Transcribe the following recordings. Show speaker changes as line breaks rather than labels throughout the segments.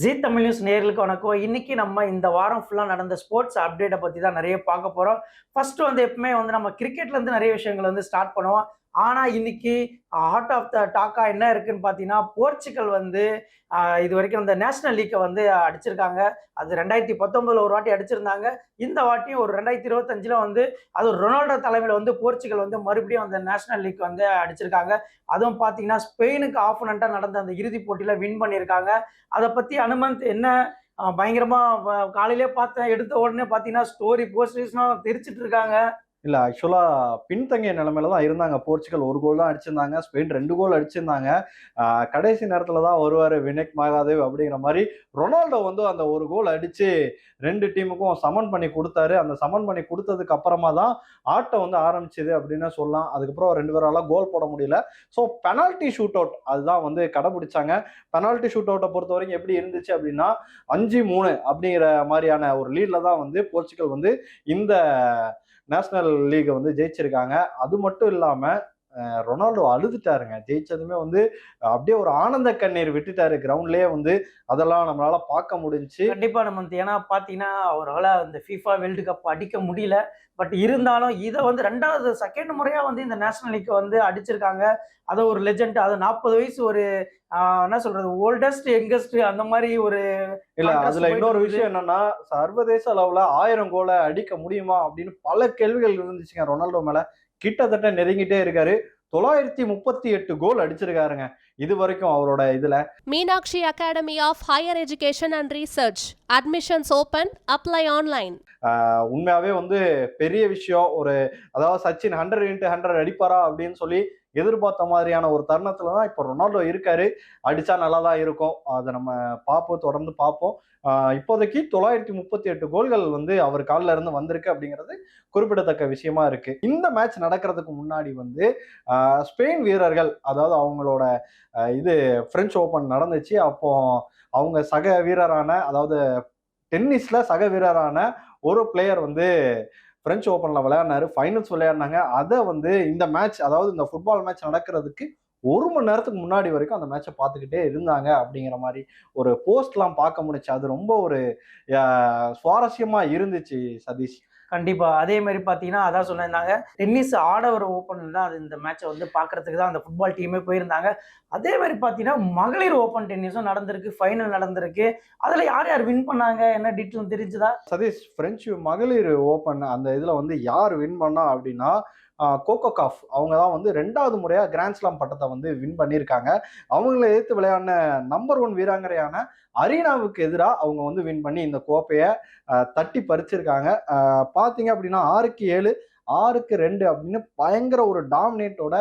ஜீ Tamil news நேர்களுக்கு வணக்கம். இன்னைக்கு நம்ம இந்த வாரம் ஃபுல்லாக நடந்த ஸ்போர்ட்ஸ் அப்டேட்டை பற்றி தான் நிறைய பார்க்க போகிறோம் ஃபர்ஸ்ட் வந்து எப்பவுமே வந்து நம்ம கிரிக்கெட்ல இருந்து நிறைய விஷயங்கள் வந்து ஸ்டார்ட் பண்ணுவோம். ஆனால் இன்னைக்கு ஹார்ட் ஆஃப் த டாக்கா என்ன இருக்குன்னு பார்த்தீங்கன்னா போர்ச்சுகல் வந்து இது வரைக்கும் இந்த நேஷனல் லீக்கை வந்து அடிச்சிருக்காங்க. அது ரெண்டாயிரத்தி பத்தொம்பதில் ஒரு வாட்டி அடிச்சிருந்தாங்க. இந்த வாட்டியும் ஒரு ரெண்டாயிரத்தி இருபத்தஞ்சில் வந்து அது ரொனால்டோ தலைமையில் வந்து போர்ச்சுகல் வந்து மறுபடியும் அந்த நேஷனல் லீக் வந்து அடிச்சிருக்காங்க. அதுவும் பார்த்தீங்கன்னா ஸ்பெயினுக்கு ஆஃபனண்ட்டாக நடந்த அந்த இறுதிப் போட்டியில் வின் பண்ணியிருக்காங்க அதை பற்றி அனுமந்த் என்ன பயங்கரமாக பயங்கரமா காலையிலே பார்த்தேன் எடுத்த உடனே பார்த்தீங்கன்னா ஸ்டோரி போஸ்டர்ஸ்லாம் தெரிச்சிட்டு இருக்காங்க.
இல்லை ஆக்சுவலாக பின்தங்கிய நிலைமையில தான் இருந்தாங்க. போர்ச்சுகல் ஒரு கோல் தான் அடிச்சிருந்தாங்க. ஸ்பெயின் ரெண்டு கோல் அடிச்சிருந்தாங்க. கடைசி நேரத்தில் தான் வருவார் வினக் மகாதேவ் அப்படிங்கிற மாதிரி ரொனால்டோ வந்து அந்த ஒரு கோல் அடித்து ரெண்டு டீமுக்கும் சமன் பண்ணி கொடுத்தாரு. அந்த சமன் பண்ணி கொடுத்ததுக்கு அப்புறமா தான் ஆட்டம் வந்து ஆரம்பிச்சது அப்படின்னு சொல்லலாம். அதுக்கப்புறம் ரெண்டு பேரால கோல் போட முடியல. ஸோ பெனால்ட்டி ஷூட் அவுட் அதுதான் வந்து கடைபிடிச்சாங்க. பெனால்ட்டி ஷூட் அவுட்டை பொறுத்த வரைக்கும் எப்படி இருந்துச்சு அப்படின்னா அஞ்சு மூணு அப்படிங்கிற மாதிரியான ஒரு லீட்ல தான் வந்து போர்ச்சுகல் வந்து இந்த நேஷனல் லீகை வந்து ஜெயிச்சிருக்காங்க. அது மட்டும் இல்லாமல் ரொனால்டோ அழுதுட்டாருங்க. ஜெயிச்சதுமே வந்து அப்படியே ஒரு ஆனந்த கண்ணீர் விட்டுட்டாரு. கிரவுண்ட்லயே வந்து அதெல்லாம் நம்மளால பார்க்க முடிஞ்சுச்சு.
கண்டிப்பா நம்ம ஏன்னா பார்த்தீங்கன்னா அவரால் அந்த FIFA வேர்ல்டு கப் அடிக்க முடியல. பட் இருந்தாலும் இதை வந்து ரெண்டாவது செகண்ட் முறையா வந்து இந்த நேஷனல் லீக் வந்து அடிச்சிருக்காங்க. அதை ஒரு லெஜெண்ட் அது நாற்பது வயசு ஒரு என்ன சொல்றது ஓல்டஸ்ட் யங்கஸ்ட் அந்த மாதிரி ஒரு
இல்ல அதுல இன்னொரு. விஷயம் என்னன்னா சர்வதேச அளவுல ஆயிரம் கோலை அடிக்க முடியுமா அப்படின்னு பல கேள்விகள் இருந்துச்சுங்க. ரொனால்டோ மேல கிட்டத்தட்ட நெருங்கிட்டே இருக்காரு தொள்ளாயிரத்தி முப்பத்தி எட்டு கோல் அடிச்சிருக்காருங்க இது வரைக்கும் அவரோட இதுல
Academy of Higher Education and Research. Admissions open. Apply online.
ஆஹ் உண்மையாவே வந்து பெரிய விஷயம் ஒரு அதாவது சச்சின் ஹண்ட்ரட் இன்ட்டு ஹண்ட்ரட் அடிப்பாரா அப்படின்னு சொல்லி எதிர்பார்த்த மாதிரியான ஒரு தருணத்துல தான் இப்போ ரொனால்டோ இருக்காரு. அடிச்சா நல்லா தான் இருக்கும். அதை நம்ம பார்ப்போம் தொடர்ந்து பார்ப்போம். இப்போதைக்கு தொள்ளாயிரத்தி முப்பத்தி எட்டு கோல்கள் வந்து அவர் காலில் இருந்து வந்திருக்கு அப்படிங்கிறது குறிப்பிடத்தக்க விஷயமா இருக்கு. இந்த மேட்ச் நடக்கிறதுக்கு முன்னாடி வந்து ஸ்பெயின் வீரர்கள் அதாவது அவங்களோட இது பிரெஞ்சு ஓப்பன் நடந்துச்சு. அப்போ அவங்க சக வீரரான அதாவது டென்னிஸ்ல சக வீரரான ஒரு பிளேயர் வந்து பிரெஞ்சு ஓப்பனில் விளையாடினாரு ஃபைனல்ஸ் விளையாடினாங்க. அதை வந்து இந்த மேட்ச் அதாவது இந்த ஃபுட்பால் மேட்ச் நடக்கிறதுக்கு ஒரு மணி நேரத்துக்கு முன்னாடி வரைக்கும் அந்த மேட்சை பார்த்துக்கிட்டே இருந்தாங்க அப்படிங்கிற மாதிரி ஒரு போஸ்ட்லாம் பார்க்க முடிச்சு அது ரொம்ப ஒரு சுவாரஸ்யமாக இருந்துச்சு சதீஷ்.
கண்டிப்பா. அதே மாதிரி பார்த்தீங்கன்னா அதான் சொன்னாங்க டென்னிஸ் ஆடவர் ஓப்பன் தான் அது இந்த மேட்சை வந்து பார்க்கறதுக்கு தான் அந்த ஃபுட்பால் டீமே போயிருந்தாங்க. அதே மாதிரி பார்த்தீங்கன்னா மகளிர் ஓப்பன் டென்னிஸும் நடந்திருக்கு ஃபைனல் நடந்திருக்கு. அதில் யார் யார் வின் பண்ணாங்க? என்ன டீட்டெயில் தெரிஞ்சுதா?
சதீஷ் பிரெஞ்சு மகளிர் ஓப்பன் அந்த இதில் வந்து யார் வின் பண்ணா அப்படின்னா கோகோ காஃப் அவங்க தான் வந்து ரெண்டாவது முறையாக கிராண்ட்ஸ்லாம் பட்டத்தை வந்து வின் பண்ணியிருக்காங்க. அவங்கள எதிர்த்து விளையாடின நம்பர் ஒன் வீராங்கரையான அரீனாவுக்கு எதிராக அவங்க வந்து வின் பண்ணி இந்த கோப்பையை தட்டி பறிச்சிருக்காங்க. பார்த்தீங்க அப்படின்னா ஆறுக்கு ஏழு ஆறுக்கு ரெண்டு அப்படின்னு பயங்கர ஒரு டாமினேட்டோட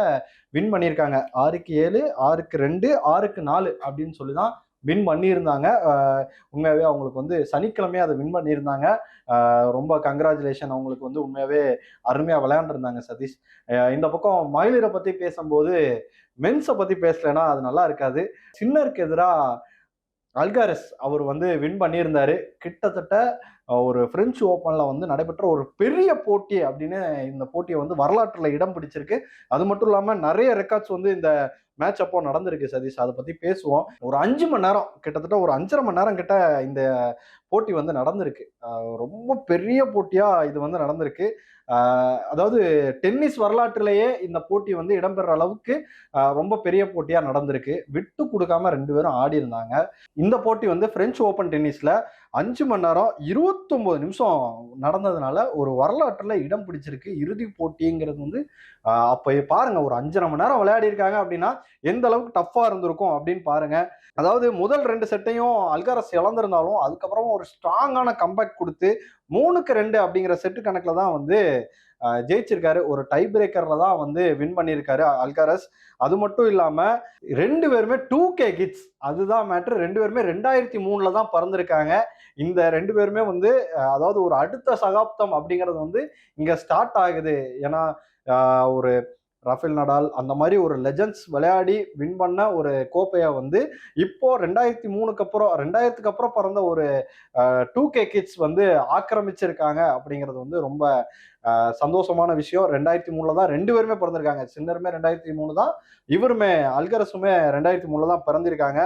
வின் பண்ணியிருக்காங்க. ஆறுக்கு ஏழு ஆறுக்கு ரெண்டு ஆறுக்கு நாலு அப்படின்னு சொல்லி தான் வின் பண்ணியிருந்தாங்க. உண்மையாகவே அவங்களுக்கு வந்து சனிக்கிழமையே அதை வின் பண்ணியிருந்தாங்க. ரொம்ப கங்க்ராச்சுலேஷன் அவங்களுக்கு வந்து உண்மையாகவே அருமையாக விளையாண்டுருந்தாங்க சதீஷ். இந்த பக்கம் மகளிரை பற்றி பேசும்போது மென்ஸை பற்றி பேசலைன்னா அது நல்லா இருக்காது. சின்னருக்கு எதிராக அல்காரஸ் அவர் வந்து வின் பண்ணியிருந்தாரு. கிட்டத்தட்ட ஒரு பிரெஞ்சு ஓப்பனில் வந்து நடைபெற்ற ஒரு பெரிய போட்டி அப்படின்னு இந்த போட்டியை வந்து வரலாற்றில் இடம் பிடிச்சிருக்கு. அது மட்டும் இல்லாமல் நிறைய ரெக்கார்ட்ஸ் வந்து இந்த மேட்ச் அப்போ நடந்திருக்கு சதீஷ். அதை பற்றி பேசுவோம். ஒரு அஞ்சு மணி நேரம் கிட்டத்தட்ட ஒரு அஞ்சரை மணி நேரம் கிட்ட இந்த போட்டி வந்து நடந்திருக்கு. ரொம்ப பெரிய போட்டியாக இது வந்து நடந்திருக்கு. அதாவது டென்னிஸ் வரலாற்றிலேயே இந்த போட்டி வந்து இடம்பெற அளவுக்கு ரொம்ப பெரிய போட்டியாக நடந்திருக்கு. விட்டு கொடுக்காம ரெண்டு பேரும் ஆடி இருந்தாங்க இந்த போட்டி வந்து பிரெஞ்சு ஓப்பன் டென்னிஸில் அஞ்சு மணி நேரம் இருபத்தொம்போது நிமிஷம் நடந்ததுனால ஒரு வரலாற்றில் இடம் பிடிச்சிருக்கு. இறுதி போட்டிங்கிறது வந்து அப்போ பாருங்க ஒரு அஞ்சரை மணி நேரம் விளையாடி இருக்காங்க அப்படின்னா எந்த அளவுக்கு டஃப்பாக இருந்திருக்கும் அப்படின்னு பாருங்க. அதாவது முதல் ரெண்டு செட்டையும் அல்காரஸ் இழந்திருந்தாலும் அதுக்கப்புறம் ஒரு ஸ்ட்ராங்கான கம்பேக் கொடுத்து மூணுக்கு ரெண்டு அப்படிங்கிற செட்டு கணக்கில் தான் வந்து ஜெயிச்சிருக்காரு. ஒரு டை பிரேக்கர்ல தான் வந்து வின் பண்ணியிருக்காரு அல்காரஸ். அது மட்டும் இல்லாம ரெண்டு பேருமே டூ கே கிட்ஸ் அதுதான் மேட்ரு ரெண்டு பேருமே ரெண்டாயிரத்தி மூணுல தான் பிறந்திருக்காங்க. இந்த ரெண்டு பேருமே வந்து அதாவது ஒரு அடுத்த சகாப்தம் அப்படிங்கிறது வந்து இங்க ஸ்டார்ட் ஆகுது. ஏன்னா ஒரு ரஃபேல் நடால் அந்த மாதிரி ஒரு லெஜண்ட்ஸ் விளையாடி வின் பண்ண ஒரு கோப்பையை வந்து இப்போ ரெண்டாயிரத்தி மூணுக்கு அப்புறம் ரெண்டாயிரத்துக்கு அப்புறம் பிறந்த ஒரு டூ கே கிட்ஸ் வந்து ஆக்கிரமிச்சிருக்காங்க அப்படிங்கிறது வந்து ரொம்ப சந்தோஷமான விஷயம். ரெண்டாயிரத்தி மூணில் தான் ரெண்டு பேருமே பிறந்திருக்காங்க. சின்னருமே ரெண்டாயிரத்தி மூணு தான் இவருமே அல்கரசுமே ரெண்டாயிரத்தி மூணில் தான் பிறந்திருக்காங்க.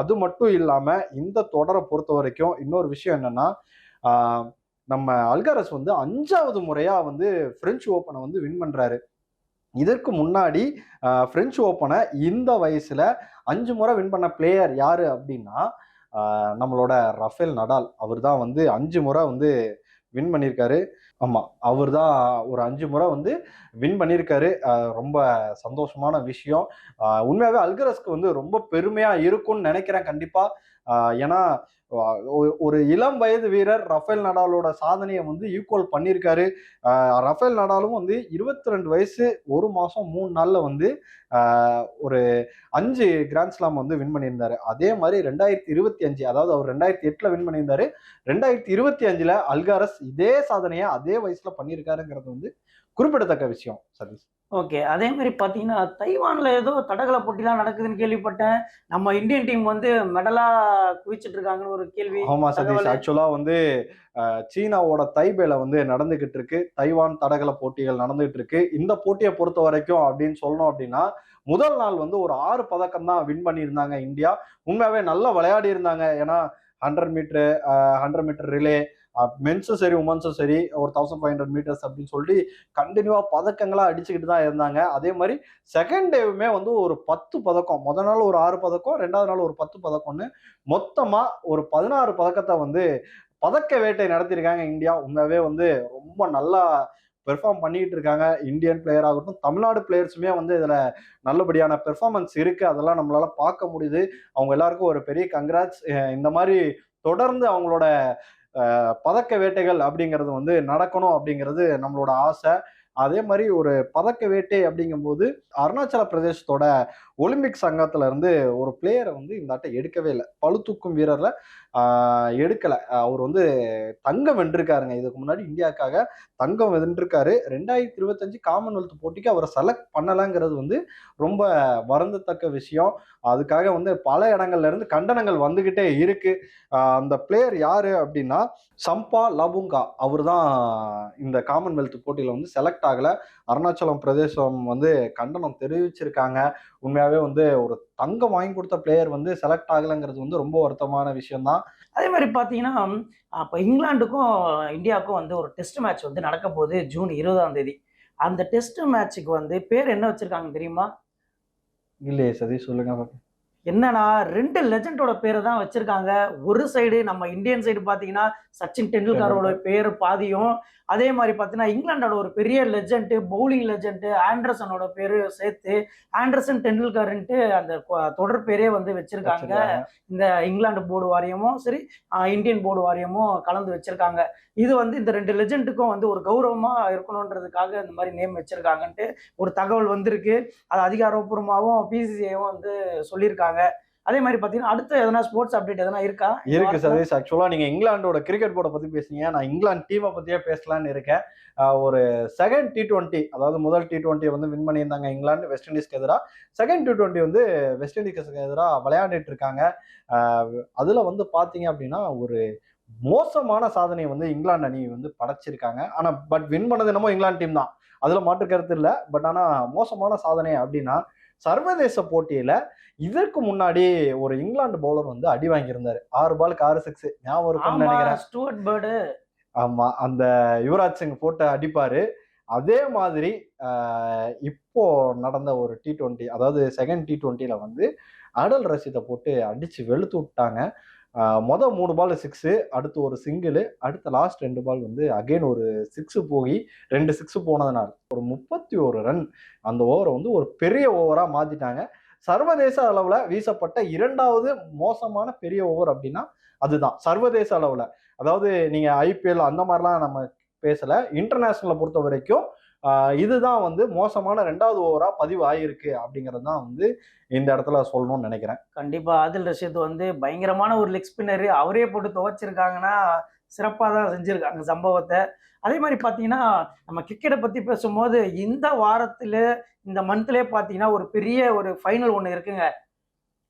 அது மட்டும் இல்லாமல் இந்த தொடரை பொறுத்த வரைக்கும் இன்னொரு விஷயம் என்னன்னா நம்ம அல்காரஸ் வந்து அஞ்சாவது முறையாக வந்து ஃப்ரெஞ்சு ஓப்பனை வந்து வின் பண்ணுறாரு இதற்கு முன்னாடி ஃப்ரெஞ்சு ஓப்பனை இந்த வயசில் அஞ்சு முறை வின் பண்ண பிளேயர் யார் அப்படின்னா நம்மளோட ரஃபேல் நடால் அவர் தான் வந்து அஞ்சு முறை வந்து வின் பண்ணியிருக்காரு. ஆமாம் அவர் தான் ஒரு அஞ்சு முறை வந்து வின் பண்ணியிருக்காரு. ரொம்ப சந்தோஷமான விஷயம். உண்மையாகவே அல்கரஸ்க்கு வந்து ரொம்ப பெருமையாக இருக்கும்னு நினைக்கிறேன் கண்டிப்பாக ஏன்னா ஒரு- ஒரு இளம் வயது வீரர் ரஃபேல் நடாலோட சாதனையை வந்து ஈக்குவல் பண்ணியிருக்காரு. ரஃபேல் நடாலும் வந்து இருபத்தி ரெண்டு வயசு ஒரு மாதம் மூணு நாளில் வந்து ஒரு அஞ்சு கிராண்ட் ஸ்லாம் வந்து வின் பண்ணியிருந்தாரு. அதே மாதிரி ரெண்டாயிரத்தி இருபத்தி அஞ்சு அதாவது அவர் ரெண்டாயிரத்தி எட்டில் வின் பண்ணியிருந்தாரு. ரெண்டாயிரத்தி இருபத்தி அஞ்சில் அல்காரஸ் இதே சாதனையை அதே வயசுல பண்ணியிருக்காருங்கிறது வந்து குறிப்பிடத்தக்க விஷயம் சதீஷ்.
ஓகே. அதே மாதிரி பார்த்தீங்கன்னா தைவான்ல ஏதோ தடகள போட்டிலாம் நடக்குதுன்னு கேள்விப்பட்டேன். நம்ம இந்தியன் டீம் வந்து மெடலா குவிச்சிட்டு இருக்காங்கன்னு ஒரு கேள்வி
ஆமா சதீஷ். ஆக்சுவலா வந்து சீனாவோட தைபேல வந்து நடந்துகிட்டு இருக்கு தைவான் தடகள போட்டிகள் நடந்துகிட்டு இருக்கு இந்த போட்டியை பொறுத்த வரைக்கும் அப்படின்னு சொல்லணும் அப்படின்னா முதல் நாள் வந்து ஒரு ஆறு பதக்கம் தான் வின் பண்ணியிருந்தாங்க இந்தியா. உண்மையாவே நல்லா விளையாடி இருந்தாங்க ஏன்னா hundred metre hundred metre relay மென்ஸும் சரி உமன்ஸும் சரி ஒரு தௌசண்ட் ஃபைவ் ஹண்ட்ரட் மீட்டர்ஸ் அப்படின்னு சொல்லி கண்டினியூவா பதக்கங்களா அடிச்சுக்கிட்டு தான் இருந்தாங்க. அதே மாதிரி செகண்ட் டேவுமே வந்து ஒரு பத்து பதக்கம். முத நாள் ஒரு ஆறு பதக்கம் ரெண்டாவது நாள் ஒரு பத்து பதக்கம்னு மொத்தமா ஒரு பதினாறு பதக்கத்தை வந்து பதக்க வேட்டை நடத்தியிருக்காங்க இந்தியா. உண்மையாவே வந்து ரொம்ப நல்லா பெர்ஃபார்ம் பண்ணிட்டு இருக்காங்க. இந்தியன் பிளேயர் ஆகட்டும் தமிழ்நாடு பிளேயர்ஸுமே வந்து இதில் நல்லபடியான பெர்ஃபார்மன்ஸ் இருக்குது அதெல்லாம் நம்மளால் பார்க்க முடியுது. அவங்க எல்லாருக்கும் ஒரு பெரிய கங்க்ராட்ஸ் இந்த மாதிரி தொடர்ந்து அவங்களோட பதக்க வேட்டைகள் அப்படிங்கிறது வந்து நடக்கணும் அப்படிங்கிறது நம்மளோட ஆசை. அதே மாதிரி ஒரு பதக்க வேட்டை அப்படிங்கும்போது அருணாச்சல பிரதேசத்தோட ஒலிம்பிக் சங்கத்துல இருந்து ஒரு பிளேயரை வந்து இந்த ஆட்டை எடுக்கவே இல்லை. பளுதூக்கும் வீரர்ல ஆஹ், எடுக்கல. அவர் வந்து தங்கம் வென்றிருக்காருங்க. இதுக்கு முன்னாடி இந்தியாவுக்காக தங்கம் வென்றிருக்காரு. ரெண்டாயிரத்தி இருபத்தஞ்சு காமன்வெல்த் போட்டிக்கு அவரை செலக்ட் பண்ணலாங்கிறது வந்து ரொம்ப வருந்தத்தக்க விஷயம். அதுக்காக வந்து பல இடங்கள்ல இருந்து கண்டனங்கள் வந்துகிட்டே இருக்கு. அந்த பிளேயர் யாரு அப்படின்னா சம்பா லபுங்கா. அவர் தான் இந்த காமன்வெல்த் போட்டியில வந்து செலக்ட் ஆகல. அருணாச்சலம் பிரதேசம் வந்து கண்டனம் தெரிவிச்சிருக்காங்க. உண்மையாவே வந்து ஒரு தங்கம் வாங்கி கொடுத்த பிளேயர் வந்து செலக்ட் ஆகலைங்கிறது வந்து ரொம்ப வருத்தமான விஷயம்தான்.
அதே மாதிரி பார்த்தீங்கன்னா அப்போ இங்கிலாந்துக்கும் இந்தியாவுக்கும் வந்து ஒரு டெஸ்ட் மேட்ச் வந்து நடக்க போகுது ஜூன் இருபதாம் தேதி. அந்த டெஸ்ட் மேட்ச்சுக்கு வந்து பேர் என்ன வச்சிருக்காங்க தெரியுமா?
இல்லையே சதீஷ் சொல்லுங்க.
என்னன்னா ரெண்டு லெஜண்டோட பேரை தான் வச்சிருக்காங்க. ஒரு சைடு நம்ம இந்தியன் சைடு பார்த்தீங்கன்னா சச்சின் டெண்டுல்கரோட பேர் பாதியும். அதே மாதிரி பார்த்தீங்கன்னா இங்கிலாண்டோட ஒரு பெரிய லெஜண்ட் பவுலிங் லெஜண்ட் ஆண்டர்சனோட பேரு சேர்த்து ஆண்டர்சன் டெண்டுல்கர்ன்ட்டு அந்த தொடர் பேரே வந்து வச்சிருக்காங்க. இந்த இங்கிலாந்து போர்டு வாரியமும் சரி இந்தியன் போர்டு வாரியமும் கலந்து வச்சிருக்காங்க. இது வந்து இந்த ரெண்டு லெஜெண்டுக்கும் வந்து ஒரு கௌரவமா இருக்கணுன்றதுக்காக இந்த மாதிரி நேம் வச்சிருக்காங்கன்ட்டு ஒரு தகவல் வந்திருக்கு. அது அதிகாரப்பூர்வமாகவும் பிசிசிஐவும் வந்து சொல்லியிருக்காங்க. அதே மாதிரி பார்த்தீங்கன்னா அடுத்த எதனா ஸ்போர்ட்ஸ் அப்டேட் எதனா இருக்கா?
இருக்கு? சதீஷ். ஆக்சுவலா நீங்க இங்கிலாந்தோட கிரிக்கெட் போர்டை பத்தி பேசுனீங்க. நான் இங்கிலாந்து டீமை பத்தியே பேசலாம்னு இருக்கேன். ஒரு செகண்ட் டி டுவெண்ட்டி அதாவது முதல் டி டுவெண்ட்டியை வந்து வின் பண்ணியிருந்தாங்க இங்கிலாந்து வெஸ்ட் இண்டீஸ்க்கு எதிராக செகண்ட் டி டுவெண்ட்டி வந்து வெஸ்ட் இண்டீஸ்க்கு எதிராக விளையாண்டுட்டு இருக்காங்க. அதுல வந்து பாத்தீங்க அப்படின்னா ஒரு மோசமான சாதனையை வந்து இங்கிலாந்து அணி வந்து படைச்சிருக்காங்க. ஆனா பட் வின் பண்ணது என்னமோ இங்கிலாந்து டீம் தான். அதுல மாற்று கருத்து இல்லை. பட் ஆனா மோசமான சாதனை அப்படின்னா சர்வதேச போட்டியில இதற்கு முன்னாடி ஒரு இங்கிலாந்து பவுலர் வந்து அடி வாங்கியிருந்தாரு. ஆறு பாலுக்கு ஆறு சிக்ஸ் ஞாபகம் இருக்கும்னு நினைக்கிறேன். ஆமா அந்த யுவராஜ் சிங் போட்டு அடிப்பாரு. அதே மாதிரி இப்போ நடந்த ஒரு டி டுவெண்ட்டி அதாவது செகண்ட் டி டுவெண்ட்டில வந்து அடல் ரசீதை போட்டு அடிச்சு வெளுத்து விட்டாங்க. மொதல் மூணு பால் சிக்ஸு அடுத்து ஒரு சிங்கிள் அடுத்த லாஸ்ட் ரெண்டு பால் வந்து அகைன் ஒரு சிக்ஸு போய் ரெண்டு சிக்ஸு போனதுனால ஒரு முப்பத்தி ஒரு ரன் அந்த ஓவரை வந்து ஒரு பெரிய ஓவராக மாற்றிட்டாங்க சர்வதேச அளவில் வீசப்பட்ட இரண்டாவது மோசமான பெரிய ஓவர் அப்படின்னா அதுதான். சர்வதேச அளவில். அதாவது நீங்கள் ஐபிஎல் அந்த மாதிரிலாம் நம்ம பேசலை. இன்டர்நேஷ்னலை பொறுத்த வரைக்கும் இதுதான் வந்து மோசமான ரெண்டாவது ஓவரா பதிவு ஆகியிருக்கு அப்படிங்கிறது தான் வந்து இந்த இடத்துல சொல்லணும்னு நினைக்கிறேன்.
கண்டிப்பா ஆதில் ரஷீத் வந்து பயங்கரமான ஒரு லெக் ஸ்பின்னர் அவரே போட்டு துவைச்சிருக்காங்கன்னா சிறப்பாக தான் செஞ்சுருக்காங்க சம்பவத்தை. அதே மாதிரி பார்த்தீங்கன்னா நம்ம கிரிக்கெட்டை பற்றி பேசும்போது இந்த வாரத்தில் இந்த மந்த்லேயே பார்த்தீங்கன்னா ஒரு பெரிய ஒரு ஃபைனல் ஒன்று இருக்குங்க.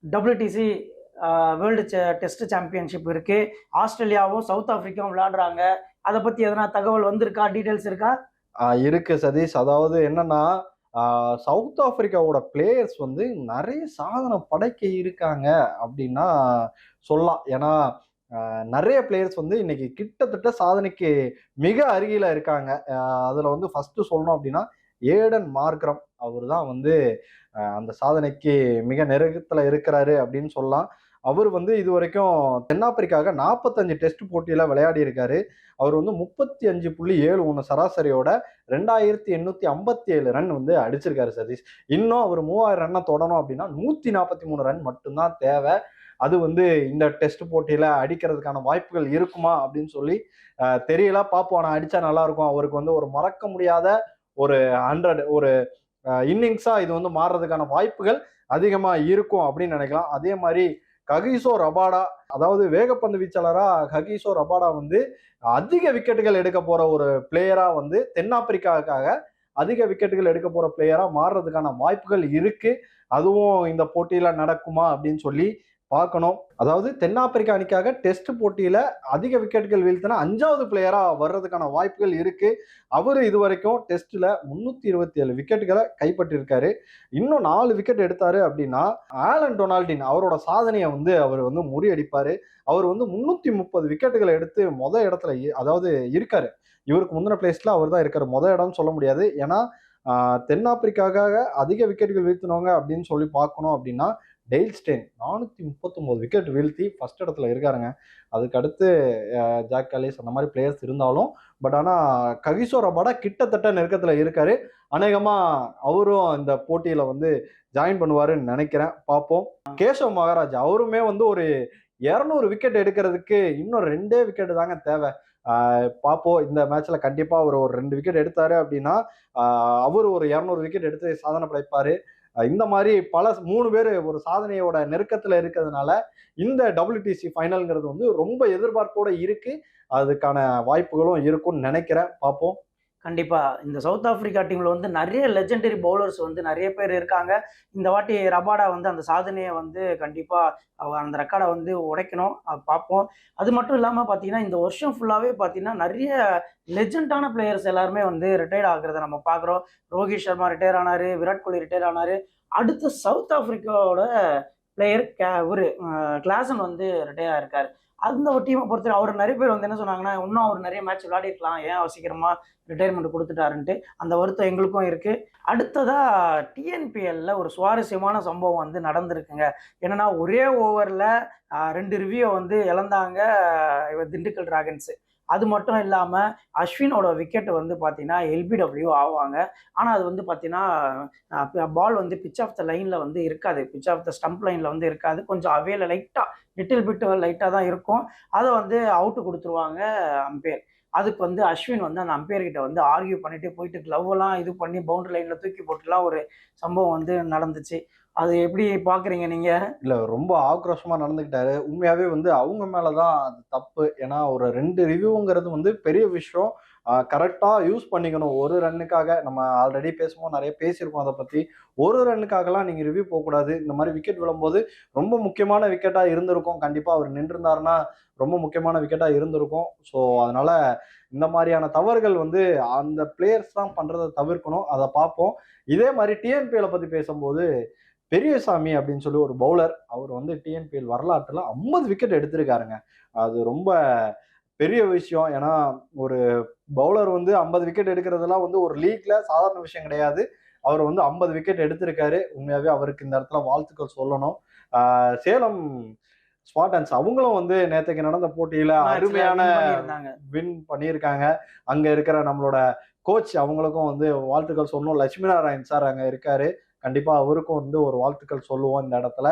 டபிள்யூடிசி வேர்ல்டு டெஸ்ட் சாம்பியன்ஷிப் இருக்குது ஆஸ்திரேலியாவும் சவுத் ஆஃப்ரிக்காவும் விளையாடுறாங்க. அதை பற்றி எதனா தகவல் வந்திருக்கா? டீட்டெயில்ஸ் இருக்கா?
இருக்கு சதீஷ். அதாவது என்னன்னா சவுத் ஆப்பிரிக்காவோட பிளேயர்ஸ் வந்து நிறைய சாதனை படைக்க இருக்காங்க அப்படின்னா சொல்லலாம். ஏன்னா நிறைய பிளேயர்ஸ் வந்து இன்னைக்கு கிட்டத்தட்ட சாதனைக்கு மிக அருகில இருக்காங்க. அதுல வந்து ஃபர்ஸ்ட் சொல்லணும் அப்படின்னா ஏடன் மார்க்ரம் அவர் தான் வந்து அந்த சாதனைக்கு மிக நெருக்கத்துல இருக்கிறாரு அப்படின்னு சொல்லலாம். அவர் வந்து இது வரைக்கும் தென்னாப்பிரிக்காக நாற்பத்தஞ்சு டெஸ்ட் போட்டியில் விளையாடி இருக்காரு அவர் வந்து முப்பத்தி அஞ்சு புள்ளி ஏழு ஒன்று சராசரியோட ரெண்டாயிரத்தி எண்ணூற்றி ஐம்பத்தி ஏழு ரன் வந்து அடிச்சிருக்காரு சதீஷ். இன்னும் அவர் மூவாயிரம் ரன்னை தொடணும் அப்படின்னா நூற்றி நாற்பத்தி மூணு ரன் மட்டும்தான் தேவை. அது வந்து இந்த டெஸ்ட் போட்டியில் அடிக்கிறதுக்கான வாய்ப்புகள் இருக்குமா அப்படின்னு சொல்லி தெரியல. பார்ப்போம். ஆனால் அடித்தா நல்லாயிருக்கும் அவருக்கு வந்து ஒரு மறக்க முடியாத ஒரு ஹண்ட்ரட் ஒரு இன்னிங்ஸாக இது வந்து மாறுறதுக்கான வாய்ப்புகள் அதிகமாக இருக்கும் அப்படின்னு நினைக்கலாம். அதே மாதிரி ககிசோ ரபாடா அதாவது வேகப்பந்து வீச்சாளரா ககிசோ ரபாடா வந்து அதிக விக்கெட்டுகள் எடுக்க போற ஒரு பிளேயரா வந்து தென்னாப்பிரிக்காவுக்காக அதிக விக்கெட்டுகள் எடுக்க போற பிளேயரா மாறுறதுக்கான வாய்ப்புகள் இருக்கு. அதுவும் இந்த போட்டியில நடக்குமா அப்படின்னு சொல்லி பார்க்கணும். அதாவது தென்னாப்பிரிக்கா அணிக்காக டெஸ்ட் போட்டியில அதிக விக்கெட்டுகள் வீழ்த்தின அஞ்சாவது பிளேயரா வர்றதுக்கான வாய்ப்புகள் இருக்கு. அவரு இது வரைக்கும் டெஸ்ட்ல முன்னூத்தி இருபத்தி ஏழு விக்கெட்டுகளை கைப்பற்றிருக்காரு. இன்னும் நாலு விக்கெட் எடுத்தாரு அப்படின்னா ஆலன் டொனால்டின் அவரோட சாதனையை வந்து அவர் வந்து முறியடிப்பாரு. அவர் வந்து முன்னூத்தி முப்பது விக்கெட்டுகளை எடுத்து மொதல் இடத்துல இ- அதாவது இருக்காரு. இவருக்கு முந்தின பிளேஸ்ல அவர் தான் இருக்காரு. மொதல் இடம்னு சொல்ல முடியாது. ஏன்னா தென்னாப்பிரிக்காக அதிக விக்கெட்டுகள் வீழ்த்தினவங்க அப்படின்னு சொல்லி பார்க்கணும் அப்படின்னா டெய்ல் ஸ்டெயின் நானூற்றி முப்பத்தொம்போது விக்கெட் வீழ்த்தி ஃபர்ஸ்ட் இடத்துல இருக்காருங்க. அதுக்கு அடுத்து ஜாக் அலிஸ் அந்த மாதிரி பிளேயர்ஸ் இருந்தாலும் பட் ஆனால் ககிசோ ரபாடா கிட்டத்தட்ட நெருக்கத்தில் இருக்காரு. அநேகமாக அவரும் இந்த போட்டியில் வந்து ஜாயின் பண்ணுவாருன்னு நினைக்கிறேன். பார்ப்போம். கேசவ் மகாராஜ் அவருமே வந்து ஒரு இரநூறு விக்கெட் எடுக்கிறதுக்கு இன்னும் ரெண்டே விக்கெட் தாங்க தேவை. பார்ப்போம். இந்த மேட்ச்ல கண்டிப்பாக அவர் ஒரு ரெண்டு விக்கெட் எடுத்தாரு அப்படின்னா அவர் ஒரு இரநூறு விக்கெட் எடுத்து சாதனை படைப்பாரு. இந்த மாதிரி பல மூணு பேர் ஒரு சாதனையோட நெருக்கத்தில் இருக்கிறதுனால இந்த டபிள்யூடிசி ஃபைனல்ங்கிறது வந்து ரொம்ப எதிர்பார்ப்போட இருக்கு. அதுக்கான வாய்ப்புகளும் இருக்கும்னு நினைக்கிறேன். பார்ப்போம்
கண்டிப்பாக இந்த சவுத் ஆஃப்ரிக்கா டீமில் வந்து நிறைய லெஜெண்டரி பவுலர்ஸ் வந்து நிறைய பேர் இருக்காங்க. இந்த வாட்டி ரபாடா வந்து அந்த சாதனையை வந்து கண்டிப்பாக அவர் அந்த ரெக்கார்டை வந்து உடைக்கணும். பார்ப்போம். அது மட்டும் இல்லாமல் பார்த்தீங்கன்னா இந்த வருஷம் ஃபுல்லாகவே பார்த்தீங்கன்னா நிறைய லெஜெண்டான பிளேயர்ஸ் எல்லாருமே வந்து ரிட்டையர்ட் ஆகுறத நம்ம பார்க்குறோம். ரோஹித் சர்மா ரிட்டையர் ஆனார் விராட் கோலி ரிட்டையர் ஆனாரு. அடுத்து சவுத் ஆப்பிரிக்காவோட பிளேயர் கே ஒரு கிளாசன் வந்து ரிட்டையர் ஆயிருக்காரு. அந்த ஒரு டீமை பொறுத்த அவர் நிறைய பேர் வந்து என்ன சொன்னாங்கன்னா இன்னும் அவர் நிறைய மேட்ச் விளையாடிருக்கலாம். ஏன் அவர் சீக்கிரமா ரிட்டையர்மெண்ட் கொடுத்துட்டாருன்ட்டு. அந்த வருத்தம் எங்களுக்கும் இருக்கு. அடுத்ததா டிஎன்பிஎல்ல ஒரு சுவாரஸ்யமான சம்பவம் வந்து நடந்திருக்குங்க. என்னன்னா ஒரே ஓவர்ல ரெண்டு ரிவ்யூவை வந்து இழந்தாங்க இவர் திண்டுக்கல் டிராகன்ஸ் அது மட்டும் இல்லாமல் அஸ்வினோட விக்கெட் வந்து பார்த்தீங்கன்னா எல்பிடபிள்யூ ஆவாங்க. ஆனால் அது வந்து பார்த்தீங்கன்னா பால் வந்து பிச் ஆஃப் த லைனில் வந்து இருக்காது. பிச் ஆஃப் த ஸ்டம்ப் லைனில் வந்து இருக்காது. கொஞ்சம் அவேல லைட்டாக லிட்டில் பிட் லைட்டாக தான் இருக்கும். அதை வந்து அவுட்டு கொடுத்துருவாங்க அம்பையர் அதுக்கு வந்து அஸ்வின் வந்து அந்த அம்பையர்கிட்ட வந்து ஆர்கியூ பண்ணிட்டு போயிட்டு க்ளவ்வெல்லாம் இது பண்ணி பவுண்டரி லைனில் தூக்கி போட்டுலாம் ஒரு சம்பவம் வந்து நடந்துச்சு. அது எப்படி பாக்குறீங்க நீங்க?
இல்ல ரொம்ப ஆக்ரோஷமா நடந்துக்கிட்டாரு உண்மையாவே வந்து அவங்க மேலதான் அது தப்பு. ஏன்னா ஒரு ரெண்டு ரிவ்யூங்கிறது வந்து பெரிய விஷயம். கரெக்டாக யூஸ் பண்ணிக்கணும். ஒரு ரன்னுக்காக நம்ம ஆல்ரெடி பேசும்போது நிறைய பேசியிருக்கோம் அதை பற்றி ஒரு ரன்னுக்காகலாம் நீங்கள் ரிவ்யூ போகக்கூடாது. இந்த மாதிரி விக்கெட் விழும்போது ரொம்ப முக்கியமான விக்கெட்டாக இருந்திருக்கும். கண்டிப்பாக அவர் நின்றுருந்தாருன்னா ரொம்ப முக்கியமான விக்கெட்டாக இருந்திருக்கும். ஸோ அதனால் இந்த மாதிரியான தவறுகள் வந்து அந்த பிளேயர்ஸ் தான் பண்ணுறதை தவிர்க்கணும். அதை பார்ப்போம். இதே மாதிரி டிஎன்பியில் பற்றி பேசும்போது பெரியசாமி அப்படின்னு சொல்லி ஒரு பவுலர் அவர் வந்து டிஎன்பிஎல் வரலாற்றுல ஐம்பது விக்கெட் எடுத்திருக்காருங்க. அது ரொம்ப பெரிய விஷயம். ஏன்னா ஒரு பவுலர் வந்து ஐம்பது விக்கெட் எடுக்கிறதுலாம் வந்து ஒரு லீக்ல சாதாரண விஷயம் கிடையாது. அவர் வந்து ஐம்பது விக்கெட் எடுத்திருக்காரு. உண்மையாவே அவருக்கு இந்த இடத்துல வாழ்த்துக்கள் சொல்லணும். சேலம் ஸ்பாட்டன்ஸ் அவங்களும் வந்து நேற்றுக்கு நடந்த போட்டியில அருமையான வின் பண்ணியிருக்காங்க. அங்க இருக்கிற நம்மளோட கோச் அவங்களுக்கும் வந்து வாழ்த்துக்கள் சொல்லணும். லட்சுமி நாராயண் சார் அங்க இருக்காரு. கண்டிப்பா அவருக்கும் வந்து ஒரு வாழ்த்துக்கள் சொல்லுவோம் இந்த இடத்துல.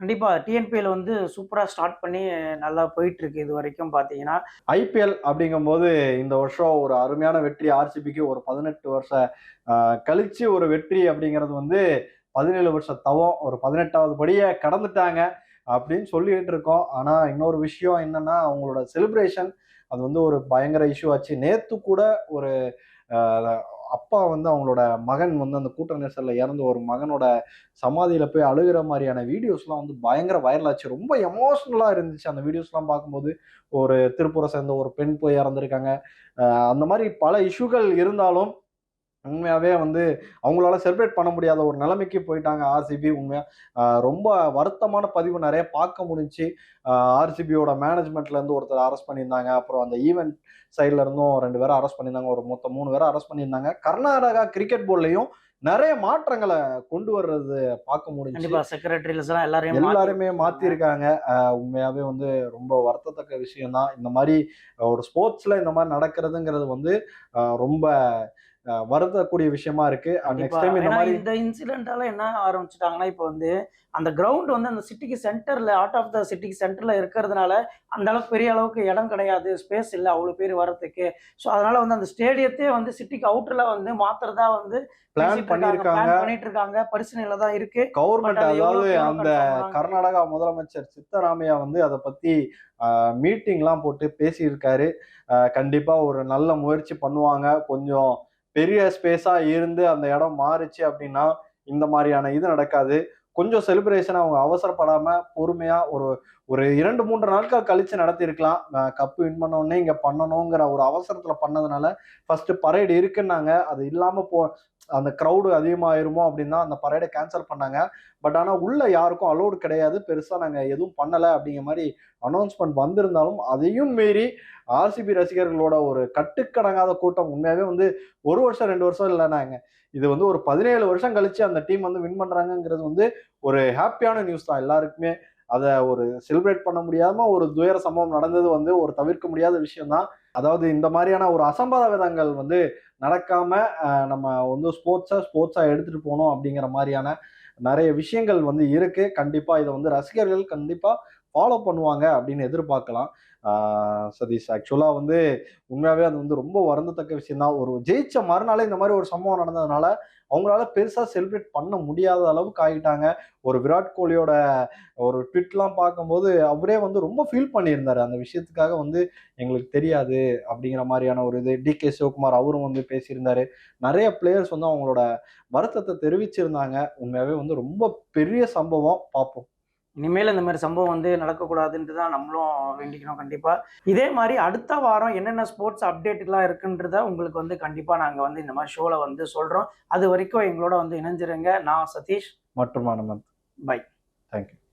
கண்டிப்பா டிஎன்பிஎல் வந்து சூப்பரா ஸ்டார்ட் பண்ணி நல்லா போயிட்டு இருக்கு இது வரைக்கும் பாத்தீங்கன்னா.
ஐபிஎல் அப்படிங்கும்போது இந்த வருஷம் ஒரு அருமையான வெற்றி. ஆர்சிபிக்கு ஒரு பதினெட்டு வருஷ ஆஹ், கழிச்சு ஒரு வெற்றி அப்படிங்கிறது வந்து பதினேழு வருஷ தவம். ஒரு பதினெட்டாவது படியை கடந்துட்டாங்க அப்படின்னு சொல்லிட்டு இருக்கோம். ஆனா இன்னொரு விஷயம் என்னன்னா அவங்களோட செலிப்ரேஷன் அது வந்து ஒரு பயங்கர இஷ்யூ ஆச்சு. நேத்து கூட ஒரு அப்பா வந்து அவங்களோட மகன் வந்து அந்த கூட்ட நெரிசலில் இறந்து ஒரு மகனோட சமாதியில் போய் அழுகிற மாதிரியான வீடியோஸ்லாம் வந்து பயங்கர வைரல் ஆச்சு. ரொம்ப எமோஷ்னலாக இருந்துச்சு அந்த வீடியோஸ்லாம் பார்க்கும்போது. ஒரு திருப்பூரை சேர்ந்த ஒரு பெண் போய் இறந்துருக்காங்க. அந்த மாதிரி பல இஷ்யூகள் இருந்தாலும் உண்மையாவே வந்து அவங்களால செலிப்ரேட் பண்ண முடியாத ஒரு நிலைமைக்கு போயிட்டாங்க ஆர்சிபி உண்மையா ஆஹ் ரொம்ப வருத்தமான பதிவு நிறைய பார்க்க முடிஞ்சுச்சு ஆர்சிபியோட மேனேஜ்மெண்ட்ல இருந்து ஒருத்தர் அரெஸ்ட் பண்ணியிருந்தாங்க. அப்புறம் அந்த ஈவெண்ட் சைட்ல இருந்தும் ரெண்டு பேரை அரெஸ்ட் பண்ணியிருந்தாங்க. ஒரு மொத்தம் மூணு பேரை அரெஸ்ட் பண்ணியிருந்தாங்க. கர்நாடகா கிரிக்கெட் போர்ட்லயும் நிறைய மாற்றங்களை கொண்டு வர்றது பார்க்க முடிஞ்சு.
கண்டிப்பா செக்ரட்டரிஸ் எல்லாம் எல்லாரையும்
எல்லாருமே மாத்திருக்காங்க. உண்மையாவே வந்து ரொம்ப வருத்தத்தக்க விஷயம் தான் இந்த மாதிரி ஒரு ஸ்போர்ட்ஸ்ல இந்த மாதிரி நடக்கிறதுங்கிறது வந்து ரொம்ப வருத்தக்கூடிய விஷயமா இருக்கு. நெக்ஸ்ட் டைம் இந்த மாதிரி
இந்த இன்சிடென்ட்டால என்ன ஆரம்பிச்சிட்டாங்கன்னா இப்போ வந்து அந்த கிரவுண்ட் வந்து அந்த சிட்டிக்கு சென்டர்ல அவுட் ஆஃப் த சிட்டிக்கு சென்டர்ல இருக்கிறதுனால அந்த அளவுக்கு பெரிய அளவுக்கு இடம் கிடையாது. ஸ்பேஸ் இல்லை. அவ்வளோ பேர் வர்றதுக்கு. ஸோ அதனால வந்து அந்த ஸ்டேடியத்தையே வந்து சிட்டிக்கு அவுட்டர்ல வந்து மாத்துறதா வந்து
பிளான்
plan பண்ணிட்டு இருக்காங்க. பரிசீலனையில தான் இருக்கு.
கவர்மெண்ட் அதாவது அந்த? கர்நாடகா முதலமைச்சர் சித்தராமையா வந்து அதை பத்தி மீட்டிங்லாம் போட்டு பேசியிருக்காரு. கண்டிப்பா ஒரு நல்ல முயற்சி பண்ணுவாங்க. கொஞ்சம் பெரிய ஸ்பேஸா இருந்து அந்த இடம் மாறுச்சு அப்படின்னா இந்த மாதிரியான இது நடக்காது. கொஞ்சம் செலிப்ரேஷன் அவங்க அவசரப்படாம பொறுமையா ஒரு ஒரு இரண்டு மூன்று நாட்கள் கழிச்சு நடத்தியிருக்கலாம். கப்பு வின் பண்ண உடனே இங்க பண்ணணுங்கிற ஒரு அவசரத்துல பண்ணதுனால ஃபர்ஸ்ட் பரேடு இருக்குன்னாங்க. அது இல்லாம போ அந்த க்ரௌடு அதிகமாயிருமோ அப்படின்னா அந்த பரேடை கேன்சல் பண்ணாங்க. பட் ஆனால் உள்ளே யாருக்கும் அலோடு கிடையாது. பெருசாக நாங்கள் எதுவும் பண்ணலை அப்படிங்கிற மாதிரி அனௌன்ஸ்மெண்ட் வந்திருந்தாலும் அதையும் மீறி ஆர்சிபி ரசிகர்களோட ஒரு கட்டுக்கடங்காத கூட்டம் உண்மையாகவே வந்து ஒரு வருஷம் ரெண்டு வருஷம் இல்லைனாங்க இது வந்து ஒரு பதினேழு வருஷம் கழிச்சு அந்த டீம் வந்து வின் பண்ணுறாங்கங்கிறது வந்து ஒரு ஹாப்பியான நியூஸ் தான். எல்லாருக்குமே அதை ஒரு செலிப்ரேட் பண்ண முடியாம ஒரு துயர சம்பவம் நடந்தது வந்து ஒரு தவிர்க்க முடியாத விஷயம் தான். அதாவது இந்த மாதிரியான ஒரு அசம்பாத விதங்கள் வந்து நடக்காம நம்ம வந்து ஸ்போர்ட்ஸா ஸ்போர்ட்ஸா எடுத்துட்டு போகணும் அப்படிங்கிற மாதிரியான நிறைய விஷயங்கள் வந்து இருக்கு. கண்டிப்பா இதை வந்து ரசிகர்கள் கண்டிப்பா ஃபாலோ பண்ணுவாங்க அப்படின்னு எதிர்பார்க்கலாம். சதீஷ். ஆக்சுவலாக வந்து உண்மையாகவே அது வந்து ரொம்ப வருந்தத்தக்க விஷயம் தான் ஒரு ஜெயிச்ச மறுநாளே இந்த மாதிரி ஒரு சம்பவம் நடந்ததுனால அவங்களால பெருசாக செலிப்ரேட் பண்ண முடியாத அளவுக்கு ஆகிட்டாங்க ஒரு விராட் கோலியோட ஒரு ட்விட்லாம் பார்க்கும்போது அவரே வந்து ரொம்ப ஃபீல் பண்ணியிருந்தாரு. அந்த விஷயத்துக்காக வந்து எங்களுக்கு தெரியாது அப்படிங்கிற மாதிரியான ஒரு இது. டி கே சிவகுமார் அவரும் வந்து பேசியிருந்தாரு. நிறைய பிளேயர்ஸ் வந்து அவங்களோட வருத்தத்தை தெரிவிச்சிருந்தாங்க. உண்மையாகவே வந்து ரொம்ப பெரிய சம்பவம். பார்ப்போம்.
இனிமேல் இந்த மாதிரி சம்பவம் வந்து நடக்கக்கூடாதுன்ட்டு தான் நம்மளும் வேண்டிக்கணும் கண்டிப்பாக இதே மாதிரி அடுத்த வாரம் என்னென்ன ஸ்போர்ட்ஸ் அப்டேட்டுலாம் இருக்குன்றத உங்களுக்கு வந்து கண்டிப்பாக நாங்கள் வந்து இந்த மாதிரி ஷோவில் வந்து சொல்கிறோம் அது வரைக்கும் எங்களோட வந்து இணைஞ்சிருங்க. நான் சதீஷ்.
மற்றும் ஆனந்த்
பை
தேங்க்யூ